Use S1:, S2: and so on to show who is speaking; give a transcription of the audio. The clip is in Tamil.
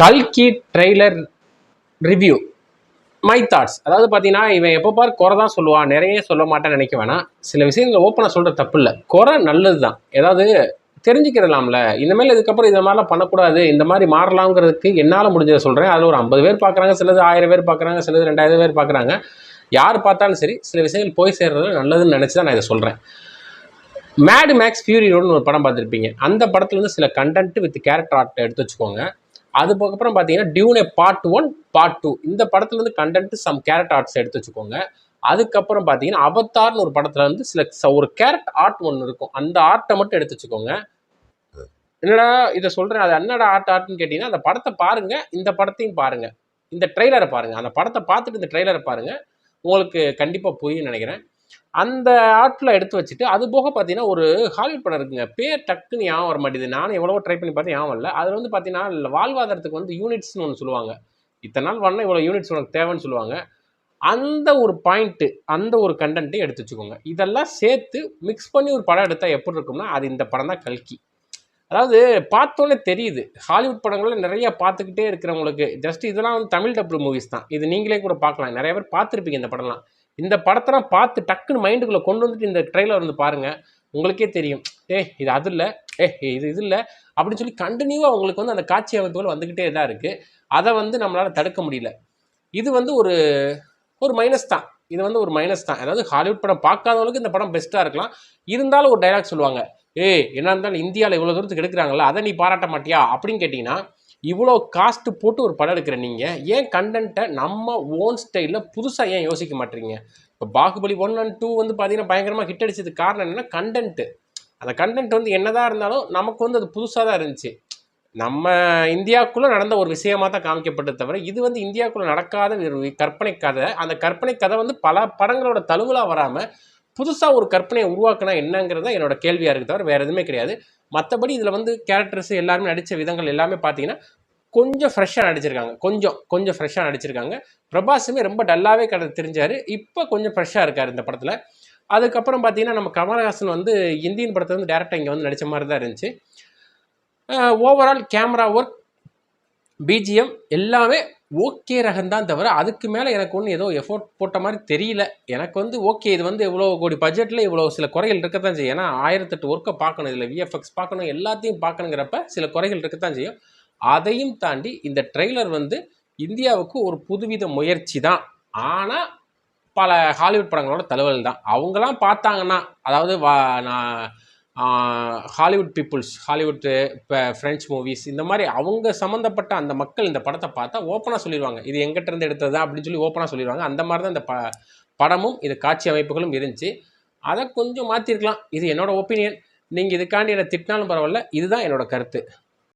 S1: கல்கி ட்ரெய்லர் ரிவ்யூ. மை தாட்ஸ் அதாவது பார்த்தீங்கன்னா இவன் எப்போ பார் குறை தான் சொல்லுவான். நிறைய சொல்ல மாட்டேன்னு நினைக்க வேணாம். சில விஷயங்களை ஓப்பனாக சொல்கிற தப்பு இல்லை. குறை நல்லது தான் ஏதாவது தெரிஞ்சுக்கிறலாம்ல இந்தமாதிரி இதுக்கப்புறம் இந்த மாதிரிலாம் பண்ணக்கூடாது. இந்த மாதிரி மாறலாங்கிறதுக்கு என்னால் முடிஞ்சதை சொல்கிறேன் அதில் ஒரு ஐம்பது பேர் பார்க்குறாங்க சிலது ஆயிரம் பேர் பார்க்குறாங்க சிலது ரெண்டாயிரம் பேர் பார்க்குறாங்க யார் பார்த்தாலும் சரி சில விஷயங்கள் போய் சேர்றது நல்லதுன்னு நினச்சி தான் நான் இதை சொல்கிறேன் மேடு மேக்ஸ் ஃபியூரி ரோடுன்னு ஒரு படம் பார்த்துருப்பீங்க. அந்த படத்துலேருந்து சில கண்டென்ட் வித் கேரக்டர் ஆர்ட் எடுத்து வச்சுக்கோங்க. அதுக்கப்புறம் பார்த்தீங்கன்னா டியூனே பார்ட் ஒன் பார்ட் டூ இந்த படத்துலேருந்து கண்டென்ட் சம் கேரட் ஆர்ட்ஸ் எடுத்து வச்சுக்கோங்க. அதுக்கப்புறம் பார்த்தீங்கன்னா அவத்தார்னு ஒரு படத்துல வந்து சில ஒரு கேரட் ஆர்ட் ஒன்று இருக்கும். அந்த ஆர்ட்டை மட்டும் எடுத்து வச்சுக்கோங்க. என்னடா இதை சொல்கிறேன் அது என்னடா ஆர்ட் ஆர்ட்னு கேட்டிங்கன்னா அந்த படத்தை பாருங்க. இந்த படத்தையும் பாருங்க. இந்த ட்ரெய்லரை பாருங்க. அந்த படத்தை பார்த்துட்டு இந்த ட்ரெய்லரை பாருங்க. உங்களுக்கு கண்டிப்பாக புரியும் நினைக்கிறேன். அந்த ஆர்ட்டில் எடுத்து வச்சுட்டு அது போக பார்த்தீங்கன்னா ஒரு ஹாலிவுட் படம் இருக்குங்க. பேர் டக்குன்னு ஞாபகம் வர மாட்டேது நானும் எவ்வளோ ட்ரை பண்ணி பார்த்தேன் ஞாபகம் இல்லை அதில் வந்து பார்த்தீங்கன்னா வாழ்வாதாரத்துக்கு வந்து யூனிட்ஸ்னு ஒன்று சொல்லுவாங்க. இத்தனை நாள் பண்ணால் இவ்வளோ யூனிட்ஸ் உனக்கு தேவைன்னு சொல்லுவாங்க. அந்த ஒரு பாயிண்ட்டு அந்த ஒரு கண்டென்ட்டையும் எடுத்து வச்சுக்கோங்க. இதெல்லாம் சேர்த்து மிக்ஸ் பண்ணி ஒரு படம் எடுத்தால் எப்படி இருக்கும்னா அது இந்த படம் தான் கல்கி. அதாவது பார்த்தோன்னே தெரியுது. ஹாலிவுட் படங்களில் நிறைய பார்த்துக்கிட்டே இருக்கிறவங்களுக்கு ஜஸ்ட் இதெல்லாம் வந்து தமிழ் டப்டு மூவிஸ் தான். இது நீங்களே கூட பார்க்கலாம். நிறைய பேர் பார்த்துருப்பீங்க இந்த படம்லாம். இந்த படத்தெல்லாம் பார்த்து டக்குன்னு மைண்டுக்குள்ளே கொண்டு வந்துட்டு இந்த ட்ரெய்லர் வந்து பாருங்கள் உங்களுக்கே தெரியும். ஏ இது அது இல்லை. ஏ இது இது இல்லை. அப்படின்னு சொல்லி கண்டினியூவாக உங்களுக்கு வந்து அந்த காட்சி அமைப்புகள் வந்துக்கிட்டே தான் இருக்குது அதை வந்து நம்மளால் தடுக்க முடியல. இது வந்து ஒரு ஒரு மைனஸ் தான். இது வந்து ஒரு மைனஸ் தான். அதாவது ஹாலிவுட் படம் பார்க்காதவங்களுக்கு இந்த படம் பெஸ்ட்டாக இருக்கலாம். இருந்தாலும் ஒரு டைலாக் சொல்லுவாங்க. ஏ என்ன இருந்தாலும் இந்தியாவில் இவ்வளோ தூரத்துக்கு எடுக்கிறாங்களா அதை நீ பாராட்ட மாட்டியா? அப்படின்னு கேட்டிங்கன்னா இவ்வளோ காஸ்ட்டு போட்டு ஒரு படம் எடுக்கிற நீங்கள் ஏன் கண்டென்ட்டை நம்ம ஓன் ஸ்டைலில் புதுசாக ஏன் யோசிக்க மாட்டீங்க? இப்போ பாகுபலி ஒன் அண்ட் டூ வந்து பார்த்தீங்கன்னா பயங்கரமாக ஹிட் அடிச்சதுக்கு காரணம் என்னென்னா கண்டென்ட்டு அந்த கண்டென்ட் வந்து என்னதான் இருந்தாலும் நமக்கு வந்து அது புதுசாக தான் இருந்துச்சு. நம்ம இந்தியாவுக்குள்ளே நடந்த ஒரு விஷயமாக தான் காமிக்கப்பட்டது தவிர இது வந்து இந்தியாவுக்குள்ளே நடக்காத ஒரு கற்பனை கதை. அந்த கற்பனை கதை வந்து பல படங்களோட தழுவலாக வராமல் புதுசாக ஒரு கற்பனையை உருவாக்கினா என்னங்கிறது தான் என்னோட கேள்வியாக இருக்குது தவிர வேறு எதுவுமே கிடையாது. மற்றபடி இதில் வந்து கேரக்டர்ஸ் எல்லாருமே நடித்த விதங்கள் எல்லாமே பார்த்தீங்கன்னா கொஞ்சம் ஃப்ரெஷ்ஷாக நடிச்சிருக்காங்க. கொஞ்சம் கொஞ்சம் ஃப்ரெஷ்ஷாக நடிச்சிருக்காங்க. பிரபாஸுமே ரொம்ப டல்லாகவே கடை தெரிஞ்சார். இப்போ கொஞ்சம் ஃப்ரெஷ்ஷாக இருக்கார் இந்த படத்தில். அதுக்கப்புறம் பார்த்தீங்கன்னா நம்ம கமலஹாசன் வந்து இந்தியன் படத்தை வந்து டேரெக்டாக இங்கே வந்து நடித்த மாதிரி தான் இருந்துச்சு. ஓவரால் கேமரா ஒர்க் பிஜிஎம் எல்லாமே ஓகே ரகம்தான் தவிர அதுக்கு மேலே எனக்கு ஒன்றும் ஏதோ எஃபோர்ட் போட்ட மாதிரி தெரியல. எனக்கு வந்து ஓகே இது வந்து இவ்வளோ கோடி பட்ஜெட்டில் இவ்வளோ சில குறைகள் இருக்கத்தான் செய்யும். ஏன்னா ஆயிரத்தெட்டு ஒர்க்கை பார்க்கணும் இதில் விஎஃப்எக்ஸ் பார்க்கணும் எல்லாத்தையும் பார்க்கணுங்கிறப்ப சில குறைகள் இருக்கத்தான் செய்யும். அதையும் தாண்டி இந்த ட்ரெய்லர் வந்து இந்தியாவுக்கு ஒரு புதுவித முயற்சி தான். ஆனால் பல ஹாலிவுட் படங்களோட தழுவல் தான். அவங்களாம் பார்த்தாங்கன்னா அதாவது வா நான் ஹாலிவுட் பீப்புள்ஸ் ஹாலிவுட்டு இப்போ ஃப்ரெஞ்ச் மூவிஸ் இந்த மாதிரி அவங்க சம்மந்தப்பட்ட அந்த மக்கள் இந்த படத்தை பார்த்தா ஓப்பனாக சொல்லிடுவாங்க இது எங்கிட்ட இருந்து எடுத்தது அப்படின்னு சொல்லி ஓப்பனாக சொல்லிடுவாங்க அந்த மாதிரி தான் இந்த ப படமும் இது காட்சி அமைப்புகளும் இருந்துச்சு. அதை கொஞ்சம் மாற்றிருக்கலாம் இது என்னோடய ஒப்பீனியன் நீங்கள் இதுக்காண்டி என்னை திட்டினாலும் பரவாயில்ல. இதுதான் என்னோட கருத்து.